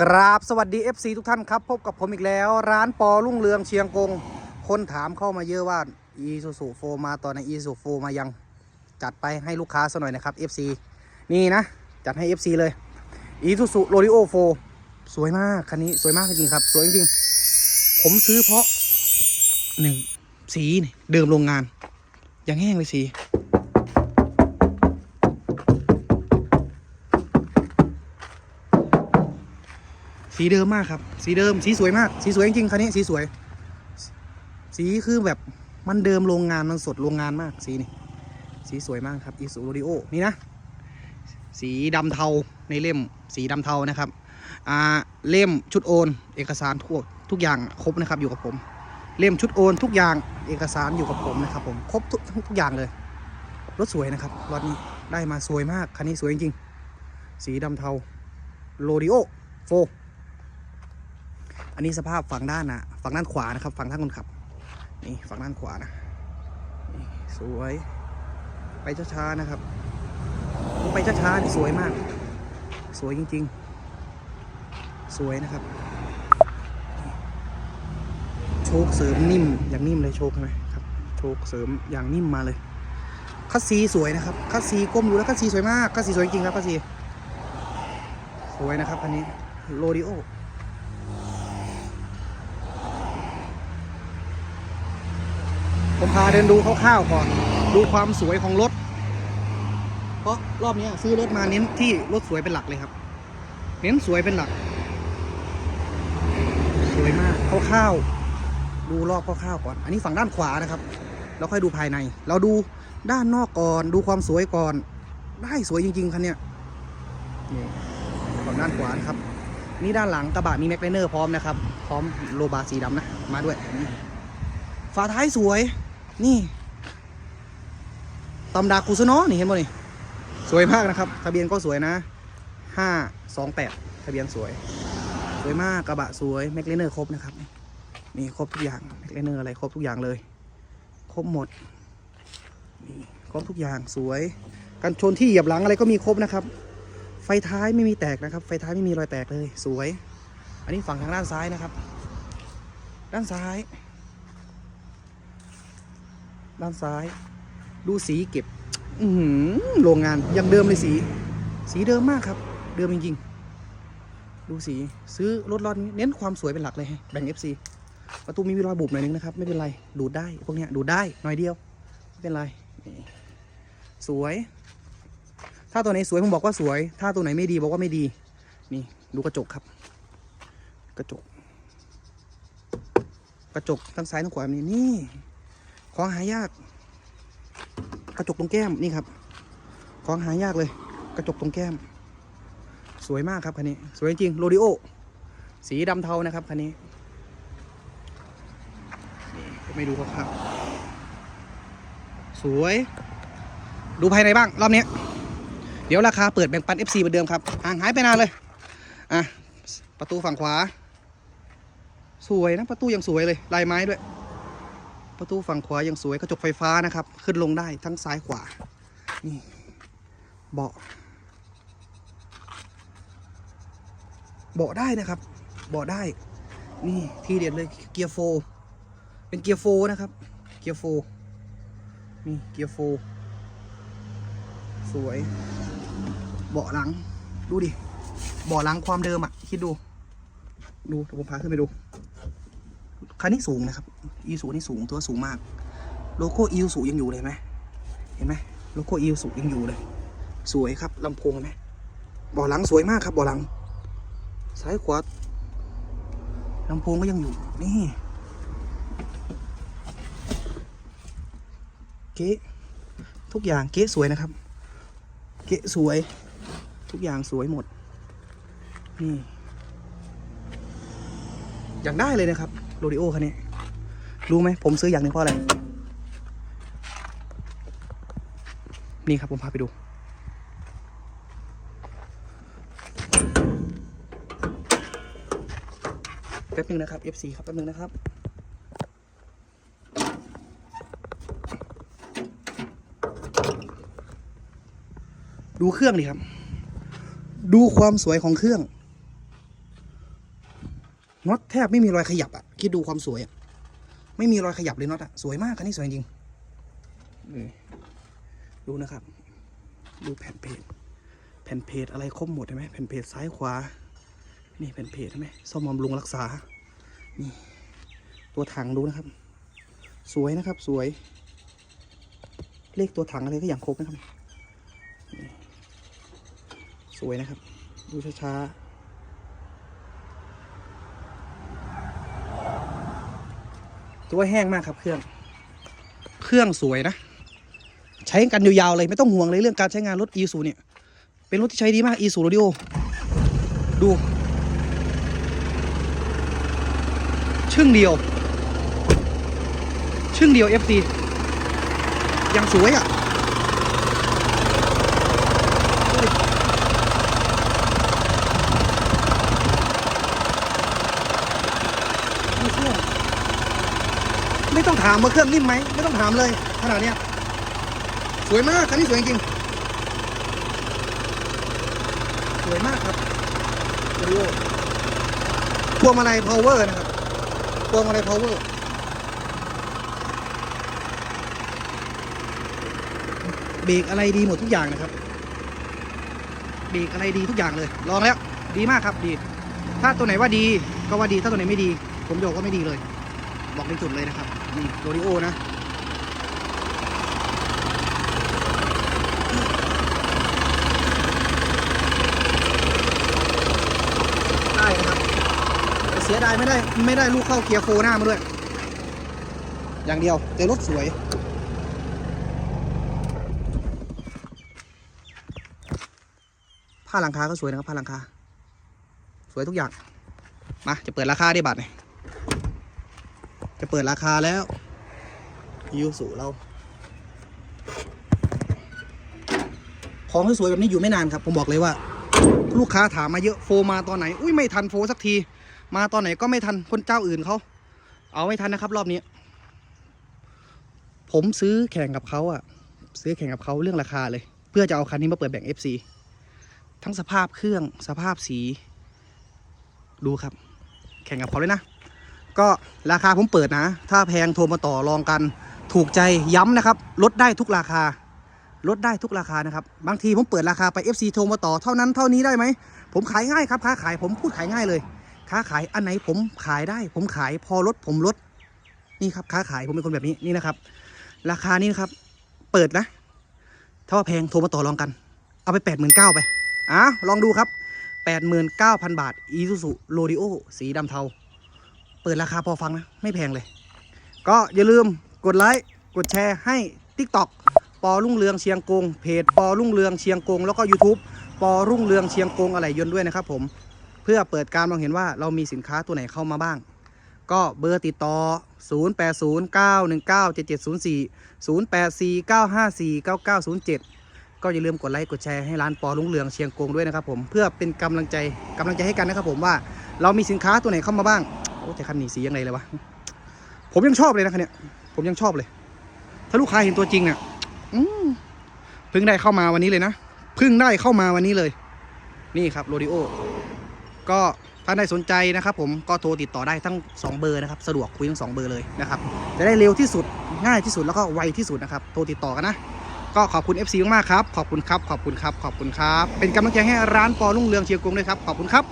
กราบสวัสดี FC ทุกท่านครับ พบกับผมอีกแล้ว ร้านปอรุ่งเรืองเชียงกง คนถามเข้ามาเยอะว่า e s u s u 4มาตอนใน e s u s u 4มายังจัดไปให้ลูกค้าสักหน่อยนะครับ FC นี่นะ จัดให้ FC เลย e s u s u r o d i o 4สวยมากคันนี้สวยมากจริงครับ สวยจริงผมซื้อเพราะหนึ่งสีเดิมโรงงานยังแห้งเลยสี สีเดิมมากครับ สีเดิมสีสวยมาก สีสวยจริงๆคันนี้สีสวย สีคือแบบมันเดิมโรงงานมันสดโรงงานมากสีนี่สีสวยมากครับอีซูโรดิโอนี่นะ สีดำเทาในเล่มสีดำเทานะครับอ่าเล่มชุดโอน เอกสารทุกทุกอย่างครบนะครับ อยู่กับผม เล่มชุดโอนทุกอย่างเอกสารอยู่กับผมนะครับ ผมครบทุกทุกอย่างเลยรถสวยนะครับรถนี้ได้มาสวยมากคันนี้สวยจริงๆสีดำเทาโรดิโอโฟ อันนี้สภาพฝั่งด้านนะฝั่งด้านขวานะครับ ฝั่งท่านคนขับ นี่ฝั่งด้านขวานะนี่สวย ไปช้าๆนะครับ ไปช้าๆสวยมาก สวยจริง ๆ สวยนะครับ โชคเสริมนิ่มอย่างนิ่มเลยโชคใช่ไหมครับ โชคเสริมอย่างนิ่มมาเลยคัสซีสวยนะครับคัสซีก้มดูแล้วคัสซีสวยมากคัสซีสวยจริงครับคัสซีสวยนะครับอันนี้โรดิโอ ผมพาเดินดูคร่าวๆก่อน ดูความสวยของรถ เพราะรอบนี้ซื้อรถมาเน้นที่รถสวยเป็นหลักเลยครับ เน้นสวยเป็นหลัก สวยมากคร่าวๆดูรอบคร่าวๆก่อน อันนี้ฝั่งด้านขวานะครับ แล้วค่อยดูภายใน เราดูด้านนอกก่อน ดูความสวยก่อน ได้สวยจริง ๆคันเนี้ยนี่ฝั่งด้านขวานะครับ นี่ด้านหลังกระบะมีแม็กไลเนอร์พร้อมนะครับ พร้อมโลบาสีดำนะ มาด้วย ฝาท้ายสวย นี่ตำดาคูซโนะนี่เห็นบ่นี่สวยมากนะครับ ทะเบียนก็สวยนะห้าสองแปดทะเบียนสวย สวยมากกระบะสวยแม็กเลเนอร์ครบนะครับนี่ครบทุกอย่างแม็กเลเนอร์อะไรครบทุกอย่างเลย ครบหมดนี่ครบทุกอย่างสวยกันชนที่เหยียบหลังอะไรก็มีครบนะครับ ไฟท้ายไม่มีแตกนะครับ ไฟท้ายไม่มีรอยแตกเลย สวย อันนี้ฝั่งทางด้านซ้ายนะครับ ด้านซ้าย ด้านซ้าย ดูสีเก็บ อืโรงงานยังเดิมเลยสี สีเดิมมากครับ เดิมจริงๆ ดูสีซื้อรถรอนเน้นความสวยเป็นหลักเลยฮะแบ่ง FC ประตูมีรอยบุบหน่อยนึงนะครับ ไม่เป็นไร ดูดได้ พวกเนี้ยดูดได้หน่อยเดียว ไม่เป็นไร สวย ถ้าตัวไหนสวยผมบอกว่าสวย ถ้าตัวไหนไม่ดีบอกว่าไม่ดี นี่ดูกระจกครับ กระจก กระจกทั้งซ้ายทั้งขวานี่นี่ ของหายาก กระจกตรงแก้มนี่ครับ ของหายากเลย กระจกตรงแก้ม สวยมากครับคันนี้ สวยจริงโรดิโอ สีดำเทานะครับคันนี้นี่ไม่ดูครับ สวย ดูภายในบ้าง รอบนี้ เดี๋ยวราคาเปิดแบ่งปัน FC เหมือนเดิมครับห่างหายไปนานเลย อะ ประตูฝั่งขวา สวยนะ ประตูยังสวยเลย ลายไม้ด้วย ประตูฝั่งขวายังสวยกระจกไฟฟ้านะครับ ขึ้นลงได้ทั้งซ้ายขวา นี่เบาะเบาะได้นะครับเบาะได้ นี่ทีเด็ดเลยเกียร์โฟเป็นเกียร์โฟนะครับ เกียร์โฟนี่เกียร์โฟสวย เบาะหลัง ดูดิ เบาะหลังความเดิมอะ คิดดู ดูผมพาขึ้นไปดู คันนี้สูงนะครับอีสูนี่สูงตัวสูงมาก โลโก้อีสูยังอยู่เลยไหมเห็นไหมโลโก้อีสูยังอยู่เลย สวยครับลำโพงไหมเบาะหลังสวยมากครับเบาะหลังซ้ายขวาลำโพงก็ยังอยู่นี่เก๊ทุกอย่างเก๊สวยนะครับ เก๊สวย ทุกอย่างสวยหมดนี่ อยากได้เลยนะครับโรดิโอคันนี้ รู้ไหมผมซื้ออย่างนึงเพราะอะไร นี่ครับผมพาไปดู แป๊บนึงนะครับ F4 ครับแป๊บนึงนะครับดูเครื่องดิครับ ดูความสวยของเครื่อง น็อตแทบไม่มีรอยขยับอะ คิดดูความสวยอะ ไม่มีรอยขยับเลยน็อตอะ สวยมากคันนี้สวยจริงดูนะครับ ดูแผ่นเพจแผ่นเพจอะไรครบหมดเห็นไหมแผ่นเพจซ้ายขวา นี่แผ่นเพจเห็นไหมซ่อมบำรุงรักษา นี่ ตัวถังดูนะครับ สวยนะครับ สวย เลขตัวถังอะไรก็อย่างครบนะครับ สวยนะครับ ดูช้าๆ ตัวแห้งมากครับเครื่อง เครื่องสวยนะ ใช้กันยาวๆเลยไม่ต้องห่วงเลยเรื่องการใช้งานรถ e ซูเนี่ย เป็นรถที่ใช้ดีมาก e ซูโรดิโอดู ชึ่งเดียว ชึ่งเดียว FC ยังสวยอะดูดิดูเครื่อง ไม่ต้องถามว่าเครื่องนิ่มไหมไม่ต้องถามเลยขนาดเนี้ยสวยมากคันนี้สวยจริงสวยมากครับโอริโอพวงมาลัย power นะครับพวงมาลัย power เบรกอะไรดีหมดทุกอย่างนะครับเบรกอะไรดีทุกอย่างเลย ลองแล้ว ดีมากครับดี ถ้าตัวไหนว่าดีก็ว่าดีถ้าตัวไหนไม่ดี ผมโยกก็ไม่ดีเลย บอกในจุดเลยนะครับนี่โรดิโอนะได้นะครับเสียดายไม่ได้ไม่ได้ลูกเข้าเกียร์โฟหน้ามาด้วย อย่างเดียวแต่รถสวยผ้าหลังคาก็สวยนะครับผ้าหลังคา สวยทุกอย่าง มา จะเปิดราคาได้บัตรเนี่ย จะเปิดราคาแล้ว ยูสูเรา ของสวยๆแบบนี้อยู่ไม่นานครับ ผมบอกเลยว่า ลูกค้าถามมาเยอะโฟมาตอนไหน อุ้ยไม่ทันโฟสักที มาตอนไหนก็ไม่ทันคนเจ้าอื่นเขา เอาไม่ทันนะครับ รอบนี้ ผมซื้อแข่งกับเขาอะซื้อแข่งกับเขาเรื่องราคาเลย เพื่อจะเอาคันนี้มาเปิดแบ่ง FC ทั้งสภาพเครื่องสภาพสี ดูครับ แข่งกับเขาเลยนะ ก็ราคาผมเปิดนะ ถ้าแพงโทรมาต่อรองกัน ถูกใจย้ำนะครับ ลดได้ทุกราคา ลดได้ทุกราคานะครับ บางทีผมเปิดราคาไป FC โทรมาต่อเท่านั้นเท่านี้ได้ไหม ผมขายง่ายครับ ค้าขายผมพูดขายง่ายเลย ค้าขายอันไหนผมขายได้ ผมขายพอลดผมลด นี่ครับ ค้าขายผมเป็นคนแบบนี้นี่นะครับ ราคานี้นะครับ เปิดนะ ถ้าว่าแพงโทรมาต่อรองกัน เอาไปแปดหมื่นเก้าไปอะลองดูครับแปดหมื่นเก้าพันบาทอีซูซูโรดิโอสีดำเทา เปิดราคาพอฟังนะ ไม่แพงเลย ก็อย่าลืมกดไลค์กดแชร์ให้ TikTok ปอรุ่งเรืองเชียงกงเพจปอรุ่งเรืองเชียงกงแล้วก็ YouTube ปอรุ่งเรืองเชียงกงอะไรยนต์ด้วยนะครับผมเพื่อเปิดการมองเห็นว่าเรามีสินค้าตัวไหนเข้ามาบ้าง ก็เบอร์ติดต่อ 0809197704 0849549907 ก็อย่าลืมกดไลค์กดแชร์ให้ร้านปอรุ่งเรืองเชียงกงด้วยนะครับผมเพื่อเป็นกำลังใจกำลังใจให้กันนะครับผมว่า เรามีสินค้าตัวไหนเข้ามาบ้าง แต่คันนี้สียังไงเลยวะ ผมยังชอบเลยนะคันเนี้ย ผมยังชอบเลย ถ้าลูกค้าเห็นตัวจริงเนี่ยเพิ่งได้เข้ามาวันนี้เลยนะเพิ่งได้เข้ามาวันนี้เลย นี่ครับโรดิโอ ก็ถ้าได้สนใจนะครับ ผมก็โทรติดต่อได้ทั้ง 2 เบอร์นะครับ สะดวกคุยทั้ง 2 เบอร์เลยนะครับ จะได้เร็วที่สุดง่ายที่สุดแล้วก็ไวที่สุดนะครับ โทรติดต่อกันนะ ก็ขอบคุณ FC มากๆครับ ขอบคุณครับ ขอบคุณครับ ขอบคุณครับ เป็นกำลังใจให้ร้านปอรุ่งเรืองเชียงกงด้วยครับ ขอบคุณครับ